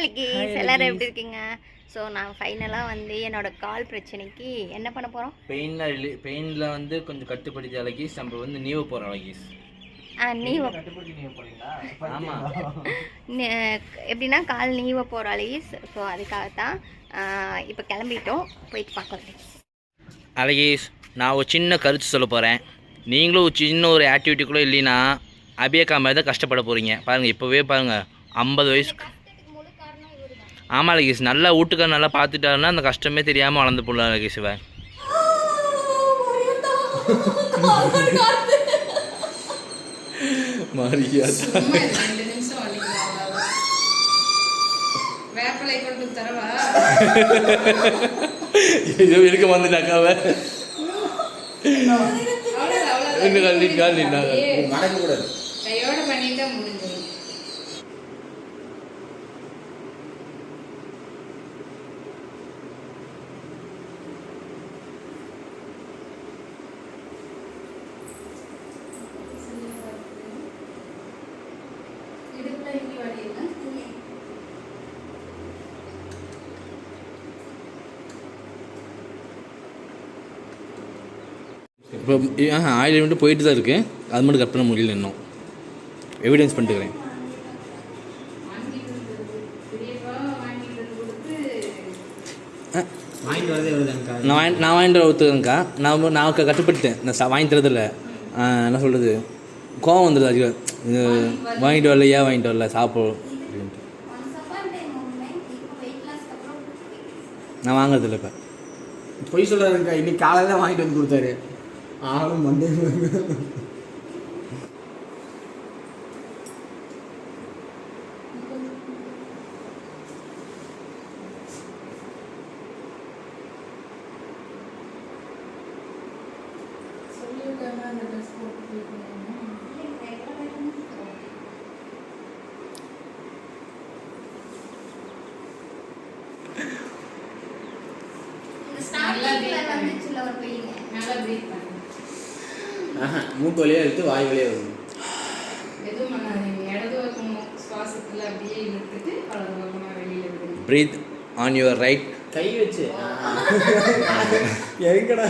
அலிகீஸ் எல்லாரும் எப்படி இருக்கீங்க? ஸோ நான் ஃபைனலாக வந்து என்னோட கால் பிரச்சனைக்கு என்ன பண்ண போகிறோம் பெயினில் பெயினில் வந்து கொஞ்சம் கட்டுப்படுத்தி அழகிஸ் நம்ம வந்து நீவ போகிறோம் அழகிஸ். நீவ. ஆமாம் எப்படின்னா கால் நீவ போகிற அலிகீஸ் ஸோ அதுக்காகத்தான் இப்போ கிளம்பிட்டோம். போயிட்டு பார்க்கலாம். அழகிஸ் நான் ஒரு சின்ன கருத்து சொல்ல போகிறேன் நீங்களும் ஒரு சின்ன ஒரு ஆக்டிவிட்டி கூட இல்லைன்னா அபியக்கா மாதிரி தான் கஷ்டப்பட போகிறீங்க பாருங்கள் இப்போவே பாருங்கள் ஐம்பது வயசுக்கு ஆமாம் அழகிஸ் நல்லா வீட்டுக்கார நல்லா பார்த்துட்டாருன்னா அந்த கஷ்டமே தெரியாமல் வளர்ந்து போடலாம் அழகிஸ் இவன். தரவா இது இருக்க வந்துட்டாக்காவ. ரெண்டு இப்போ இங்கே வலி இப்போ ஆயில் மட்டும் போயிட்டு தான் இருக்கு. அது மட்டும் கட் பண்ண முடியல இன்னும். எவிடன்ஸ் பண்ணிட்டுக்கிறேன். நான் வாங்கிட்டு வர கொடுத்து நான் நான் வாங்கிட்டு ஒருத்தருங்கக்கா நான் நான் கட்டுப்படுத்தேன். நான் வாங்கி தரதில்ல. என்ன சொல்கிறது கோவம் வந்துடுது அதிகம். இது வாங்கிட்டு வரல ஏன் வாங்கிட்டு வரல சாப்பிடும் அப்படின்ட்டு நான் வாங்குறதில்ல இப்போ. பொய் சொல்கிறாருங்க்கா இன்னைக்கு காலையில் தான் வாங்கிட்டு வந்து கொடுத்தாரு. ஆளும் மண்டே சொல்லியிருக்காங்க அந்த ட்ரெஸ் போட்டு போயிருக்கீங்க நல்லா ப்ரீத் பண்ணு ஆஹா மூக்கு வழியாக எடுத்து வாய் வழியாக வரும். எதுவும் பண்ணாதீங்க. இடது பக்கம் சுவாசத்தில் அப்படியே இழுத்துட்டு வலது பக்கமாக வெளியில் விடுங்க. ப்ரீத் ஆன் யுவர் ரைட் கை வச்சு. எதுக்கடா?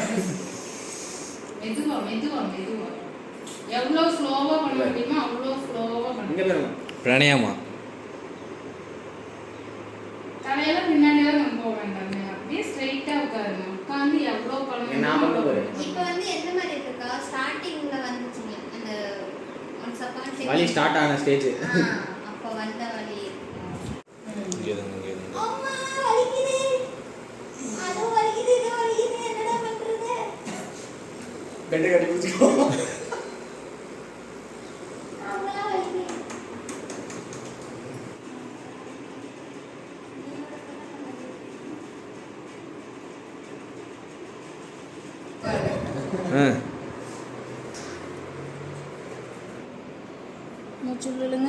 மெதுவா மெதுவா மெதுவா. எவ்வளோ ஸ்லோவாக பண்ண முடியுமோ அவ்வளோ ஸ்லோவாக பண்ணுங்க பிரணயமா தலையில பின்னாடியெல்லாம் நம்ம போக வேண்டாமே. அப்படியே ஸ்ட்ரைட்டாக உட்காருங்க. உட்காந்து எவ்வளோ நான் போறேன். இப்போ வந்து எந்த மாதிரி இருக்கா? ஸ்டார்டிங்கில் வந்துச்சுங்க. அந்த a time- வலி ஸ்டார்ட் ஆன ஸ்டேஜ் அப்போ வந்த வலி. இங்கே இருங்க இங்கே இருங்க அம்மா வலிக்குது. அது வலிக்குது இது வலிக்குது. என்னடா பண்றது? பெட்டை கட்டி பிடிச்சிக்கோ அவ்வளோ வலிக்குது ஆ மூச்சு விழுங்க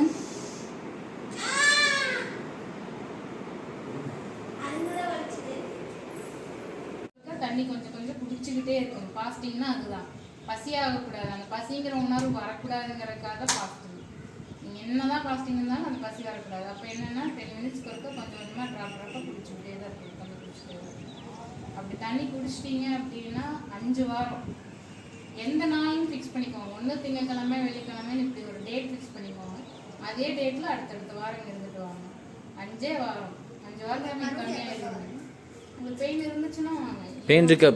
தண்ணி கொஞ்சம் கொஞ்சம் குடிச்சுக்கிட்டே இருக்கணும் ஃபாஸ்டிங்னா அதுதான். பசி ஆகக்கூடாது. அந்த பசிங்கிற உணர்வு வரக்கூடாதுங்கிறதுக்காக தான் ஃபாஸ்டிங் நீங்கள் என்னதான் ஃபாஸ்டிங் இருந்தாலும் அந்த பசி வரக்கூடாது. அப்போ என்னென்னா டென் மினிட்ஸ்க்கு ஒருக்க கொஞ்சம் கொஞ்சமாக ட்ராப் ட்ராப்பாக குடிச்சுக்கிட்டே தான் இருக்கணும் தண்ணி குடிச்சிட்டே தான் இருக்கணும். அப்படி தண்ணி குடிச்சிட்டீங்க அப்படின்னா அஞ்சு வாரம். எந்த நாளும் ஃபிக்ஸ் பண்ணிக்கோங்க. ஒன்று திங்கக்கிழமை வெள்ளிக்கிழமைன்னு இப்படி ஒரு டேட் ஃபிக்ஸ் பண்ணிக்கோங்க. அதே டேட்டில் அடுத்தடுத்த வாரம் இருந்துட்டு வாங்க. அஞ்சே வாரம். அஞ்சு வாரத்தில் நீங்கள் கம்மியாக இருங்க உங்களுக்கு பெயின் இருந்துச்சுன்னா வாங்க. பெயின் இருக்கா